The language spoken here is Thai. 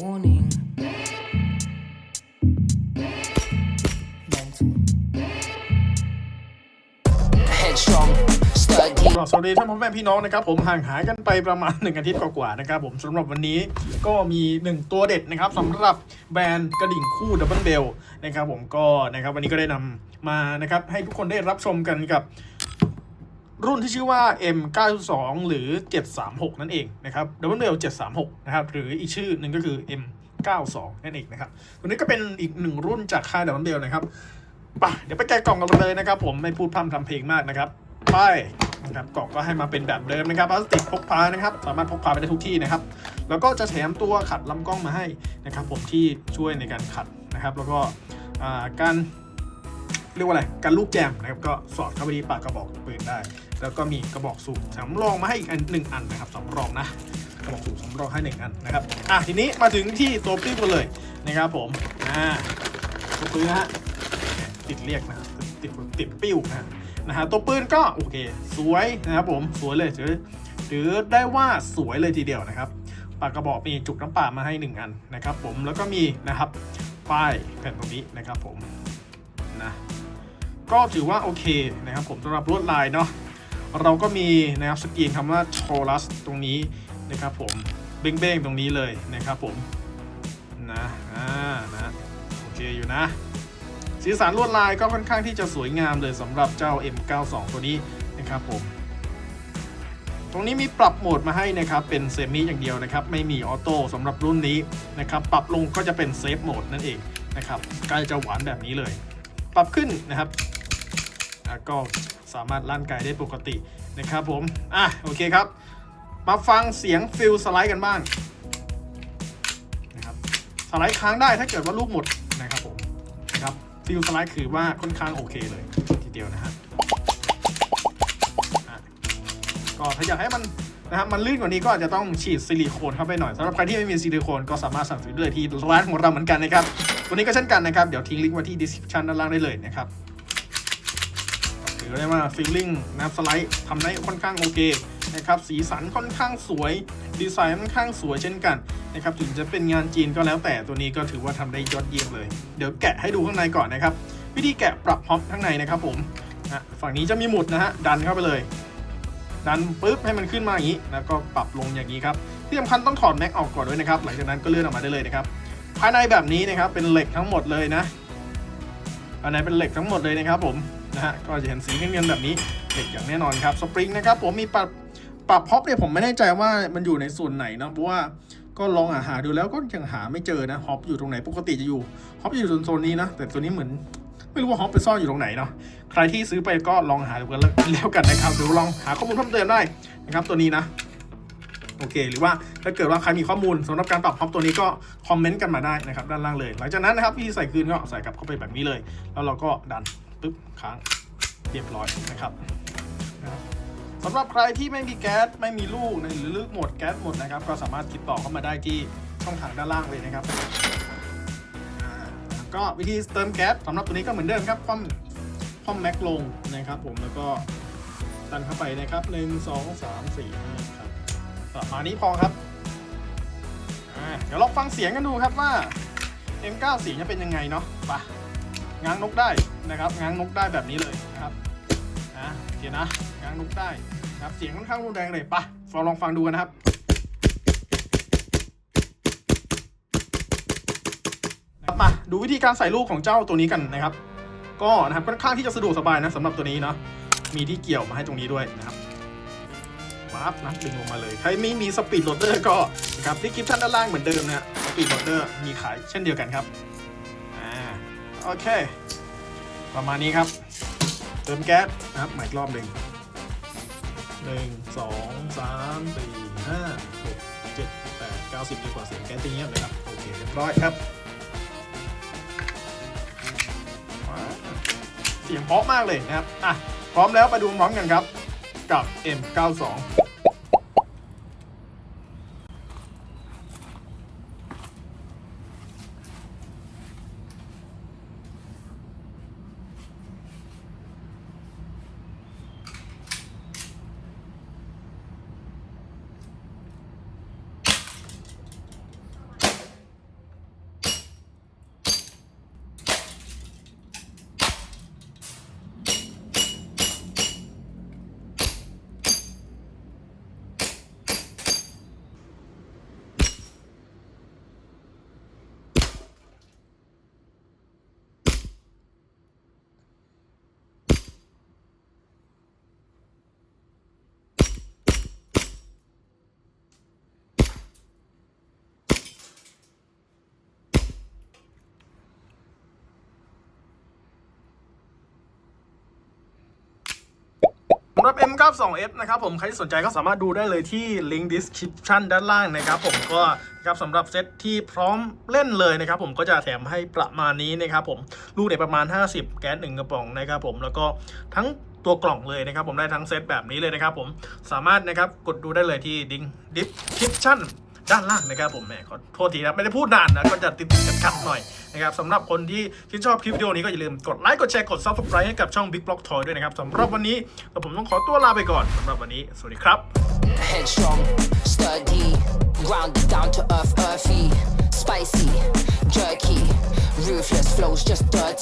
warning. Mental. Headstrong, study. สวัสดีท่านพ่อแม่พี่น้องนะครับผมห่างหายกันไปประมาณ 1 อาทิตย์กว่าๆนะครับผมสำหรับวันนี้ก็มี 1 ตัวเด็ดนะครับสำหรับแบรนด์กระดิ่งคู่ดับเบิลเบลนะครับผมก็นะครับวันนี้ก็ได้นำมานะครับให้ทุกคนได้รับชมกันกับ รุ่นที่ชื่อว่า M92 หรือ 736 นั่นเองนะครับดับเบิลเบล736 นะครับ หรืออีกชื่อหนึ่งก็คือ M92 นั่นเองนะครับ ตัวนี้ก็เป็นอีกหนึ่งรุ่นจากค่ายดับเบิลเบลนะครับไปเดี๋ยวไปแกะกล่องกันเลยนะครับ ผมไม่พูดพร่ำทำเพลงมากนะครับ ไปนะครับกล่องก็ให้มาเป็นแบบเดิมนะครับพลาสติกพกพานะครับ สามารถพกพาไปได้ทุกที่นะครับ แล้วก็จะแถมตัวขัดลำกล้องมาให้นะครับ ผมที่ช่วยในการขัดนะครับ แล้วก็การ เรียกว่าอะไรการลูกแจมนะครับก็สอดเข้าไปที่ปากกระบอกปืนได้ แล้วก็มีกระบอกสูบสำรองมาให้อีกอันหนึ่งอันนะครับสำรองนะกระบอกสูบสำรองให้หนึ่งอันนะครับอะทีนี้มาถึงที่ตัวปิ้กันเลยนะครับผมอ่าตัวปืนฮะติดเรียกนะติดติดปิ้วนะฮะนะฮะตัวปืนก็โอเค สวยนะครับผมสวยเลยถือถือได้ว่าสวยเลยทีเดียวนะครับปากกระบอกมีจุกน้ำป่ามาให้หนึ่งอันนะครับผมแล้วก็มีนะครับป้ายแผ่นตรงนี้นะครับผม นะก็ถือว่าโอเคนะครับผมสำหรับลวดลายเนาะเราก็มีนะครับสกรีนคำว่าโชลัสตรงนี้นะครับผมเบ้งๆตรงนี้เลยนะครับผมนะอ่านะโอเคอยู่นะ สีสันลวดลายก็ค่อนข้างที่จะสวยงามเลยสำหรับเจ้า M92 ตัวนี้นะครับผมตรงนี้มีปรับโหมดมาให้นะครับเป็นเซมิอย่างเดียวนะครับไม่มีออโต้สำหรับรุ่นนี้นะครับปรับลงก็จะเป็นเซฟโหมดนั่นเองนะครับใกล้จะหวานแบบนี้เลย ปรับขึ้นนะครับก็สามารถลั่นไกได้ปกตินะครับผม อะโอเคครับ มาฟังเสียงฟิลสไลด์กันบ้างนะครับสไลด์ค้างได้ถ้าเกิดว่าลูกหมดนะครับผมนะครับฟิลสไลด์คือว่าค่อนข้างโอเคเลยทีเดียวนะฮะอะก็ถ้าอยากให้มันนะครับมันลื่นกว่านี้ก็อาจจะต้องฉีดซิลิโคนเข้าไปหน่อยสำหรับใครที่ไม่มีซิลิโคนก็สามารถสั่งซื้อได้ที่ร้านของเราเหมือนกันนะครับ ตัวนี้ก็เช่นกันนะครับ เดี๋ยวทิ้งลิงก์ไว้ที่ description ด้านล่างได้เลยนะครับถือได้ว่าฟีลลิ่งนะครับสไลด์ทำได้ค่อนข้างโอเคนะครับสีสันค่อนข้างสวย ดีไซน์ค่อนข้างสวยเช่นกันนะครับถึงจะเป็นงานจีนก็แล้วแต่ตัวนี้ก็ถือว่าทำได้ยอดเยี่ยมเลย เดี๋ยวแกะให้ดูข้างในก่อนนะครับ วิธีแกะปรับฮอปข้างในนะครับผมนะฝั่งนี้จะมีหมุดนะฮะดันเข้าไปเลย ดันปุ๊บให้มันขึ้นมาอย่างนี้ แล้วก็ปรับลงอย่างนี้ครับที่สำคัญต้องถอดแม็กออกก่อนด้วยนะครับ หลังจากนั้นก็เลื่อนออกมาได้เลยนะครับายในแบบนี้นะครับเป็นเหล็กทั้งหมดเลยนะภายในเป็นเหล็กทั้งหมดเลยนะครับผมนะฮะก็จะเห็นสีเงินๆแบบนี้เหล็กอย่างแน่นอนครับสปริงนะครับผมมีปรับปรับฮอปเนี่ยผมไม่แน่ใจว่ามันอยู่ในส่วนไหนเนอะเพราะว่าก็ลองหาหาดูแล้วก็ยังหาไม่เจอนะฮอปอยู่ตรงไหนปกติจะอยู่ฮอปอยู่โซนนี้นะแต่ตัวนี้เหมือนไม่รู้ว่าฮอปไปซ่อนอยู่ตรงไหนเนาะใครที่ซื้อไปก็ลองหาดูกันแล้วกันนะครับเดี๋ยวลองหาข้อมูลเพิ่มเติมได้นะครับตัวนี้นะ โอเค หรือว่าถ้าเกิดว่าใครมีข้อมูลสำหรับการปรับฮอปตัวนี้ก็คอมเมนต์กันมาได้นะครับด้านล่างเลย หลังจากนั้นนะครับวิธีใส่คืนก็ใส่กลับเข้าไปแบบนี้เลย แล้วเราก็ดันปึ๊บค้างเรียบร้อยนะครับสำหรับใครที่ไม่มีแก๊สไม่มีลูกหรือลูกหมดแก๊สหมดนะครับ ก็สามารถติดต่อเข้ามาได้ที่ช่องทางด้านล่างเลยนะครับก็วิธีเติมแก๊สสำหรับตัวนี้ก็เหมือนเดิมครับคว่ำคว่ำแม็กลงนะครับผมแล้วก็ดันเข้าไปนะครับหนึ่งสองสามสี่ห้าครับ ประมาณนี้พอครับอ่าเดี๋ยวลองฟังเสียงกันดูครับว่า M94 จะเป็นยังไงเนาะไปะง้างนกได้นะครับง้างนกได้แบบนี้เลยนะครับนะโอเคนะง้างนกได้นะครับเสียงค่อนข้างรุนแรงเลยปะฟลองฟังดูกันนะครับมาดูวิธีการใส่ลูกของเจ้าตัวนี้กันนะครับ ก็นะครับค่อนข้างที่จะสะดวกสบายนะสำหรับตัวนี้เนาะมีที่เกี่ยวมาให้ตรงนี้ด้วยนะครับ ปั๊บนะดึงลงมาเลย ใครไม่มีสปีดโหลดเดอร์ก็นะครับที่คลิปท่านด้านล่างเหมือนเดิมนะสปีดโหลดเดอร์มีขายเช่นเดียวกันครับอ่าโอเค ประมาณนี้ครับ เติมแก๊สนะครับใหม่รอบหนึ่งหนึ่งสองสามสี่ห้าหกเจ็ดแปดเก้าสิบดีกว่าเสียงแก๊สตีเงียบเลยครับ โอเคเรียบร้อยครับเสียงเพราะมากเลยนะครับ อะ พร้อมแล้วไปดูพร้อมกันครับ กับ M92 ำหรับ M92F นะครับผมใครที่สนใจก็สามารถดูได้เลยที่ลิงก์ description ด้านล่างนะครับผมก็นะครับสำหรับเซตที่พร้อมเล่นเลยนะครับผมก็จะแถมให้ประมาณนี้นะครับผมลูกเนี่ยประมาณ 50 แก๊สหนึ่งกระป๋องนะครับผมแล้วก็ทั้งตัวกล่องเลยนะครับ ผมได้ทั้งเซตแบบนี้เลยนะครับผมสามารถนะครับกดดูได้เลยที่ดิงดิสคริปชัน ด้านล่างนะครับผมแหมขอโทษทีนะไม่ได้พูดนานนะก็จะติดติดๆขัดๆหน่อยนะครับสำหรับคนที่ที่นชอบคลิปวิดีโอนี้ก็อย่าลืมกดไลค์กดแชร์กด subscribe ให้กับช่อง Big Block Toy ด้วยนะครับสำหรับวันนี้เราผมต้องขอตัวลาไปก่อนสำหรับวันนี้สวัสดีครับ Headstrong, sturdy, grounded down to earth, earthy, spicy, jerky, ruthless flows just dirty.